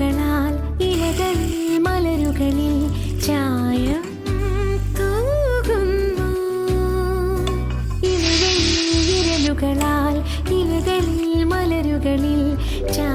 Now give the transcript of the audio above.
പൂക്കളാൽ ഇലകൾ മലരുകളിൽ ചായം തൂകുന്നു. ഇലകളിൽ വിരലുകളാൽ ഇലകളിൽ മലരുകളിൽ ചായ